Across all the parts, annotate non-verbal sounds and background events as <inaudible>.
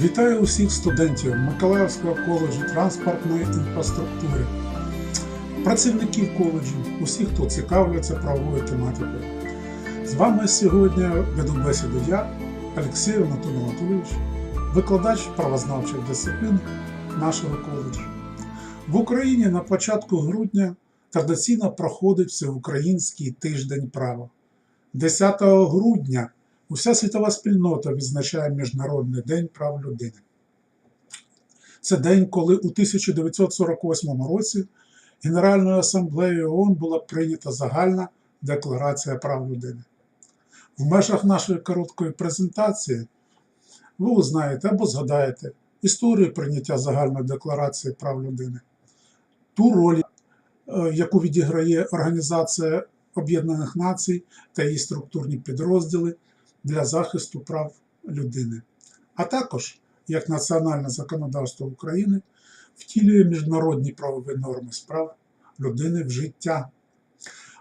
Вітаю усіх студентів Миколаївського коледжу транспортної інфраструктури, працівників коледжу, усіх, хто цікавиться правовою тематикою. З вами сьогодні веду бесіду я, Олексій Анатолій Анатолійович, викладач правознавчих дисциплін нашого коледжу. В Україні на початку грудня традиційно проходить Всеукраїнський тиждень права. 10 грудня уся світова спільнота відзначає Міжнародний день прав людини. Це день, коли у 1948 році Генеральною асамблеєю ООН була прийнята загальна Декларація прав людини. В межах нашої короткої презентації ви узнаєте або згадаєте історію прийняття загальної декларації прав людини, ту роль, е, яку відіграє Організація Об'єднаних Націй та її структурні підрозділи для захисту прав людини, а також як національне законодавство України втілює міжнародні правові норми з прав людини в життя.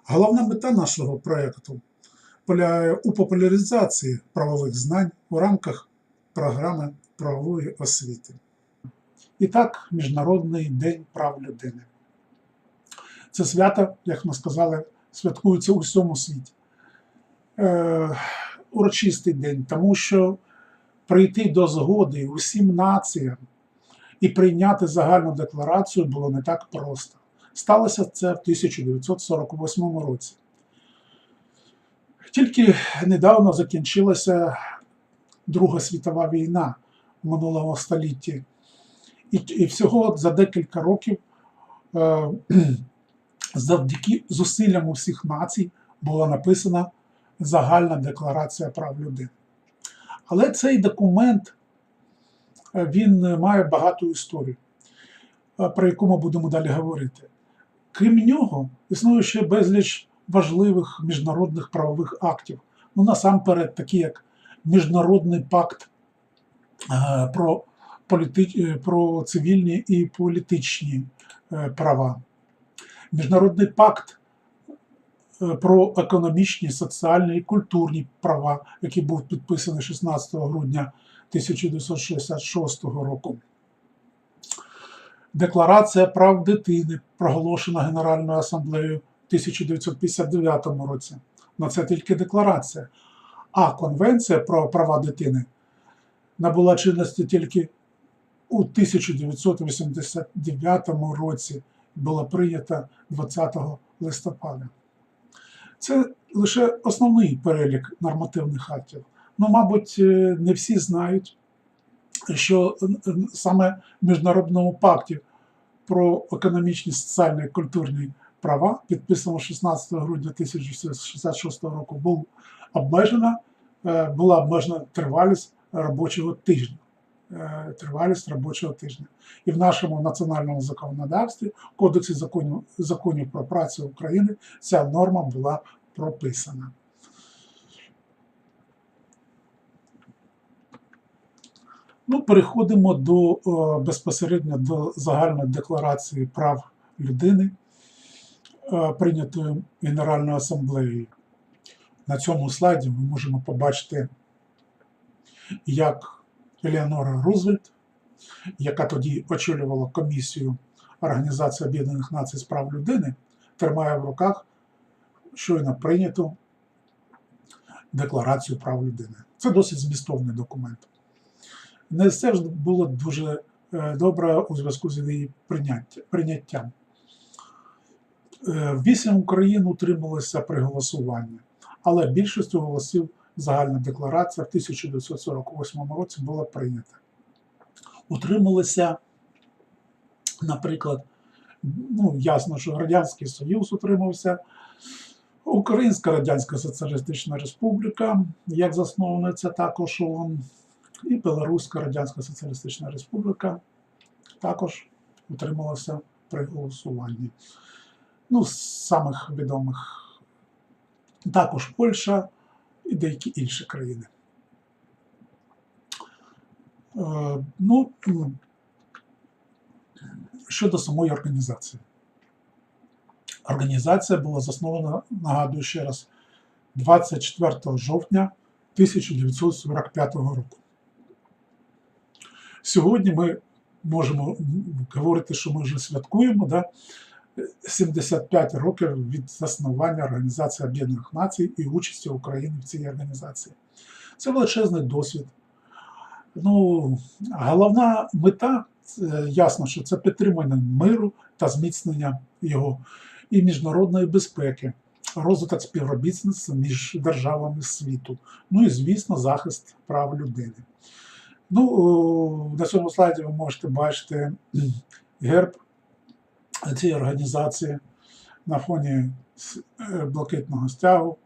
Головна мета нашого проєкту полягає у популяризації правових знань у рамках програми правової освіти. І так, Міжнародний день прав людини. Це свято, як ми сказали, святкується у всьому світі. Урочистий день, тому що прийти до згоди усім націям і прийняти загальну декларацію було не так просто. Сталося це в 1948 році. Тільки недавно закінчилася Друга світова війна в минулому столітті. І, і всього за декілька років е, <clears throat> завдяки зусиллям усіх націй була написана Загальна декларація прав людини. Але цей документ е, він має багату історію, е, про яку ми будемо далі говорити. Крім нього, існує ще безліч важливих міжнародних правових актів. Ну, насамперед, такі як Міжнародний пакт е, про, політи... про цивільні і політичні права, Міжнародний пакт про економічні, соціальні і культурні права, який був підписаний 16 грудня 1966 року. Декларація прав дитини, проголошена Генеральною асамблеєю в 1959 році. На це тільки декларація. А Конвенція про права дитини набула чинності тільки у 1989 році була прийнята 20 листопада. Це лише основний перелік нормативних актів. Ну, мабуть, не всі знають, що саме в Міжнародному пакті про економічні, соціальні і культурні права, підписано 16 грудня 1966 року, був обмежена, була обмежена тривалість робочого тижня. Тривалість робочого тижня. І в нашому національному законодавстві, в Кодексі законів, законів про працю України, ця норма була прописана. Ну, Переходимо до безпосередньо до загальної декларації прав людини, прийнятої Генеральною асамблеєю. На цьому слайді ми можемо побачити, як Елеонора Рузвельт, яка тоді очолювала комісію Організації Об'єднаних Націй з прав людини, тримає в руках щойно прийняту Декларацію прав людини. Це досить змістовний документ. Не все ж було дуже добре у зв'язку з її прийняттям. Вісім Україн утрималися при голосуванні, але більшістю голосів загальна декларація в 1948 році була прийнята. Утрималися, наприклад, ну, ясно, що Радянський Союз утримався, Українська Радянська Соціалістична Республіка, як засновниця також ООН, і Білоруська Радянська Соціалістична Республіка також утрималася при голосуванні. Ну, з самих відомих також Польща і деякі інші країни. Е, ну, щодо самої організації. Організація була заснована, нагадую ще раз, 24 жовтня 1945 року. Сьогодні ми можемо говорити, що ми вже святкуємо да, 75 років від заснування Організації Об'єднаних Націй і участі України в цій організації. Це величезний досвід. Ну, головна мета, ясно, що це підтримання миру та зміцнення його і міжнародної безпеки, розвиток співробітництва між державами світу, ну і, звісно, захист прав людини. Ну, на цьому слайді ви можете бачити герб цієї організації на фоні е, блакитного стягу,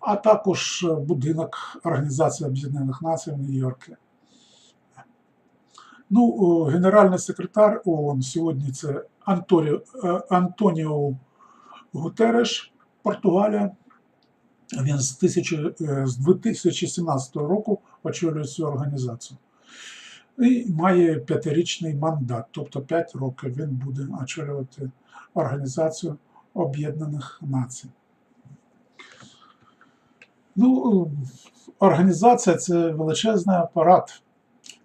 а також е, будинок Організації Об'єднаних Націй в Нью-Йорку. Ну, генеральний секретар ООН сьогодні це Анторіо, е, Антоніо Гутереш, Португалія. Він з, 1000, е, з 2017 року очолює цю організацію. І має п'ятирічний мандат, тобто 5 років він буде очолювати Організацію Об'єднаних Націй. Ну, організація це величезний апарат.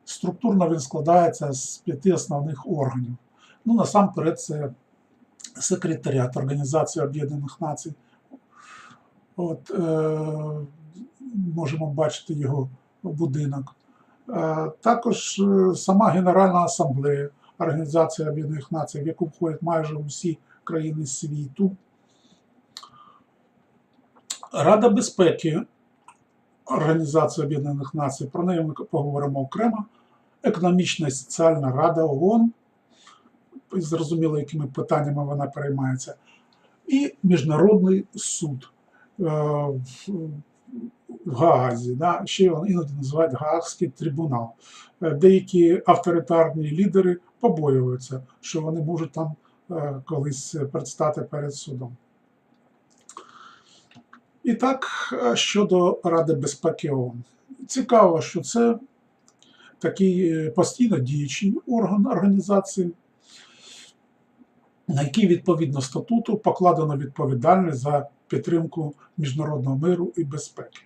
Структурно він складається з п'яти основних органів. Ну, насамперед, це секретаріат Організації Об'єднаних Націй. От, е, можемо бачити його будинок. Е, також е, сама Генеральна асамблея Організації Об'єднаних Націй, в яку входять майже усі країни світу. Рада безпеки Організації Об'єднаних Націй, про неї ми поговоримо окремо. Економічна і соціальна рада ООН, зрозуміло, якими питаннями вона переймається, і Міжнародний суд е, в Гаазі, да, ще його іноді називають Гаагський трибунал. Е, Деякі авторитарні лідери побоюються, що вони можуть там е, колись предстати перед судом. І так, е, щодо Ради безпеки ООН. Цікаво, що це такий постійно діючий орган організації, на який відповідно статуту покладено відповідальність за підтримку міжнародного миру і безпеки.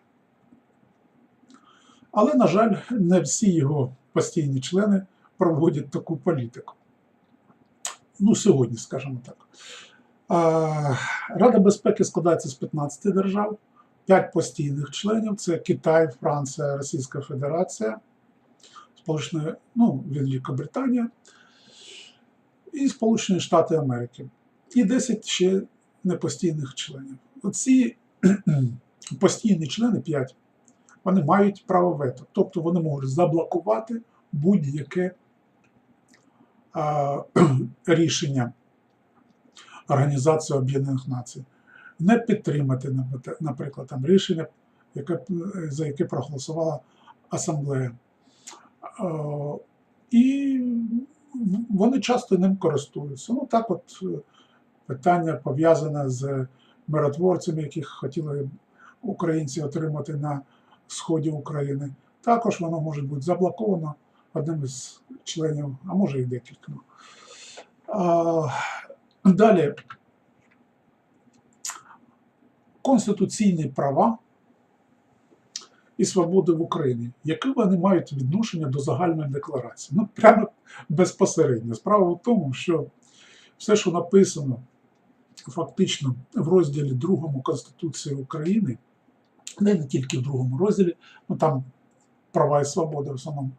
Але, на жаль, не всі його постійні члени проводять таку політику. Ну, сьогодні, скажімо так. Рада безпеки складається з 15 держав, 5 постійних членів це Китай, Франція, Російська Федерація, Сполучені, ну, Великобританія і Сполучені Штати Америки. І 10 ще непостійних членів. Оці <clears throat> постійні члени 5, вони мають право вето, тобто вони можуть заблокувати будь-яке <clears throat> рішення Організації Об'єднаних Націй, не підтримати, наприклад, там рішення, яке, за яке проголосувала асамблея. І вони часто ним користуються. Ну так, от е, питання пов'язане з миротворцями, яких хотіли українці отримати на сході України. Також воно може бути заблоковано одним із членів, а може і декількома. Далі конституційні права і свободи в Україні, які вони мають відношення до загальної декларації. Ну, прямо безпосередньо. Справа в тому, що все, що написано фактично в розділі 2 Конституції України, не, не тільки в другому розділі, ну там права і свободи в основному,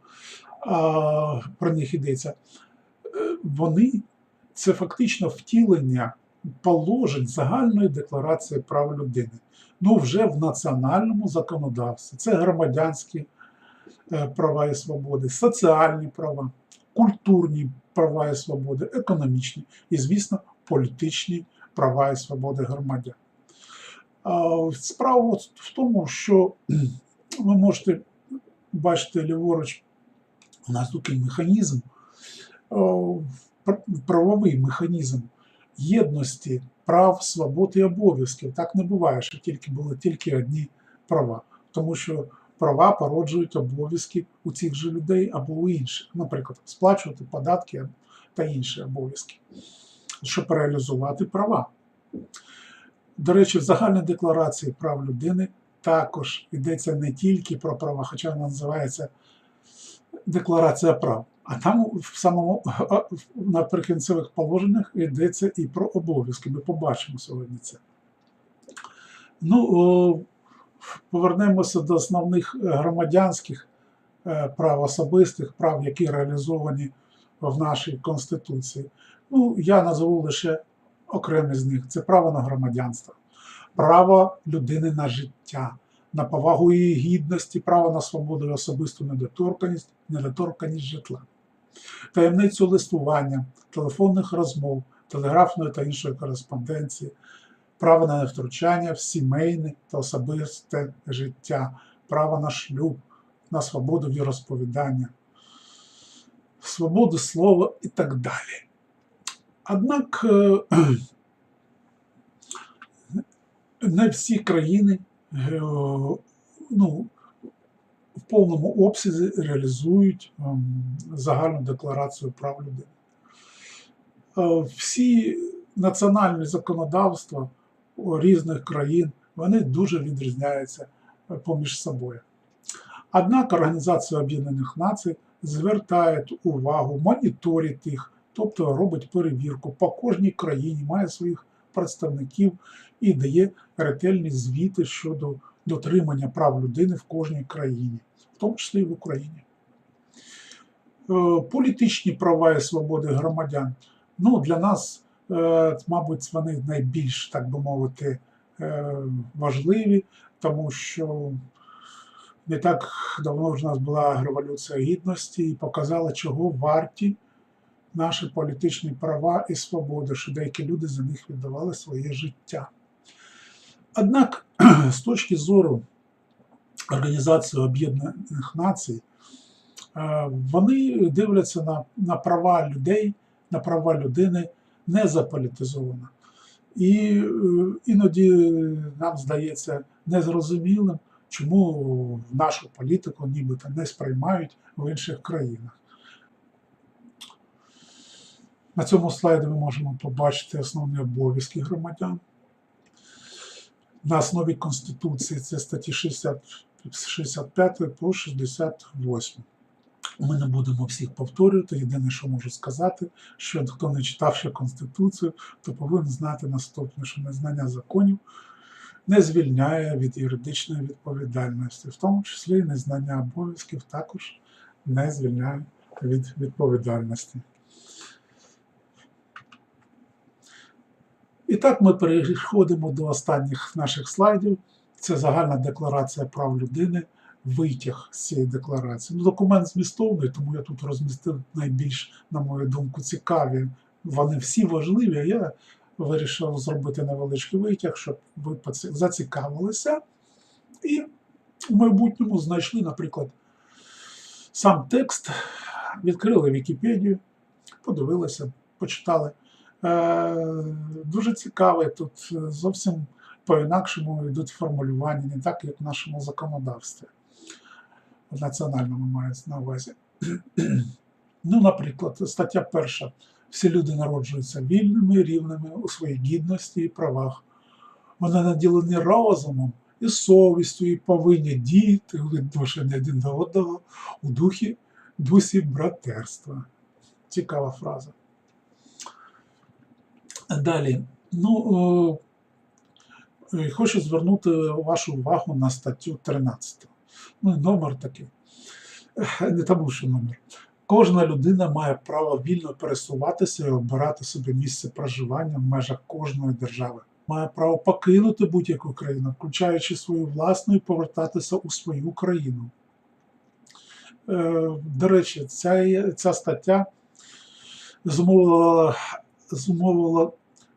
а, про них йдеться, е, вони це фактично втілення положень загальної декларації прав людини. Ну, вже в національному законодавстві. Це громадянські е, права і свободи, соціальні права, культурні права і свободи, економічні і, звісно, політичні права і свободи громадян. Справа в тому, що <clears throat> ви можете бачити ліворуч, у нас такий механізм, правовий механізм єдності прав, свобод і обов'язків. Так не буває, що тільки були тільки одні права, тому що права породжують обов'язки у цих же людей або у інших, наприклад, сплачувати податки та інші обов'язки, щоб реалізувати права. До речі, в загальній декларації прав людини також йдеться не тільки про права, хоча вона називається Декларація прав. А там в самому на прикінцевих положеннях йдеться і про обов'язки. Ми побачимо сьогодні це. Ну, о, повернемося до основних е, громадянських е, прав, особистих прав, які реалізовані в нашій Конституції. Ну, я назву лише окремі з них. Це право на громадянство, право людини на життя, на повагу її гідності, право на свободу і особисту недоторканість, недоторканість житла, таємницю листування, телефонних розмов, телеграфної та іншої кореспонденції, право на невтручання в сімейне та особисте життя, право на шлюб, на свободу віросповідання, свободу слова і так далі. Однак е, <clears throat> не всі країни е, ну, в повному обсязі реалізують ем, загальну декларацію прав людини. Е, Всі національні законодавства різних країн вони дуже відрізняються е, поміж собою. Однак Організація Об'єднаних Націй звертає увагу, моніторить їх, тобто робить перевірку по кожній країні, має своїх представників і дає ретельні звіти щодо дотримання прав людини в кожній країні, в тому числі і в Україні. Е, Політичні права і свободи громадян. Ну, для нас, е, мабуть, вони найбільш, так би мовити, е, важливі, тому що не так давно ж у нас була революція гідності і показала, чого варті наші політичні права і свободи, що деякі люди за них віддавали своє життя. Однак, <clears throat> з точки зору Організації Об'єднаних Націй, е, вони дивляться на, на права людей, на права людини не заполітизовано. І е, іноді нам здається незрозумілим, чому нашу політику нібито не сприймають в інших країнах. На цьому слайді ми можемо побачити основні обов'язки громадян. На основі Конституції це статті 60, 65 по 68. Ми не будемо всіх повторювати. Єдине, що можу сказати, що хто не читав ще Конституцію, то повинен знати наступне, що незнання законів не звільняє від юридичної відповідальності, в тому числі і незнання обов'язків також не звільняє від відповідальності. І так ми переходимо до останніх наших слайдів. Це загальна декларація прав людини, витяг з цієї декларації. Ну, документ змістовний, тому я тут розмістив найбільш, на мою думку, цікаві. Вони всі важливі, а я вирішив зробити невеличкий витяг, щоб ви зацікавилися. І в майбутньому знайшли, наприклад, сам текст, відкрили Вікіпедію, подивилися, почитали. Е, Дуже цікавий, тут зовсім по-інакшому йдуть формулювання, не так, як в нашому законодавстві. В національному мається на увазі. <clears throat> Ну, наприклад, стаття перша. Всі люди народжуються вільними, рівними у своїй гідності і правах. Вони наділені розумом і совістю, і повинні діяти у відношенні один до одного у духі дусі братерства. Цікава фраза. Далі. Ну, е, хочу звернути вашу увагу на статтю 13. Ну, номер такий. Не тому, що номер. Кожна людина має право вільно пересуватися і обирати собі місце проживання в межах кожної держави. Має право покинути будь-яку країну, включаючи свою власну, і повертатися у свою країну. Е, До речі, ця, ця стаття зумовила, зумовила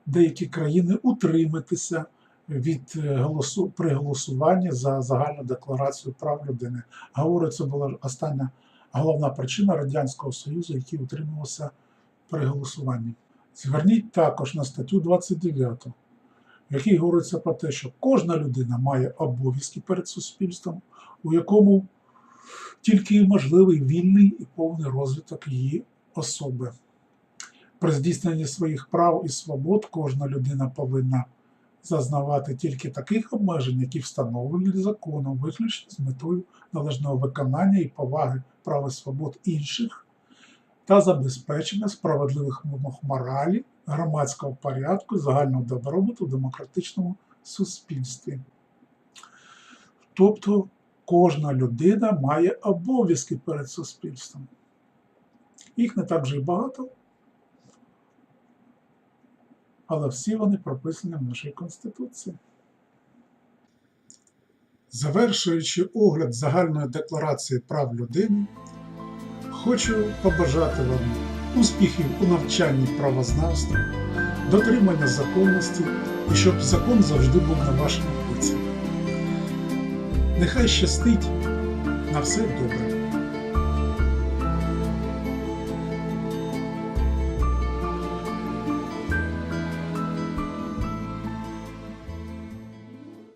деякі країни утриматися від голосу при голосуванні за загальну декларацію прав людини. Говорю, це була остання головна причина Радянського Союзу, який утримувався при голосуванні. Зверніть також на статтю 29, в якій говориться про те, що кожна людина має обов'язки перед суспільством, у якому тільки можливий вільний і повний розвиток її особи. При здійсненні своїх прав і свобод кожна людина повинна зазнавати тільки таких обмежень, які встановлені законом, виключно з метою належного виконання і поваги прав і свобод інших та забезпечення справедливих вимог моралі, громадського порядку, загального добробуту в демократичному суспільстві. Тобто кожна людина має обов'язки перед суспільством. Їх не так вже й багато, але всі вони прописані в нашій Конституції. Завершуючи огляд загальної декларації прав людини, хочу побажати вам успіхів у навчанні правознавства, дотримання законності і щоб закон завжди був на вашому боці. Нехай щастить на все добре.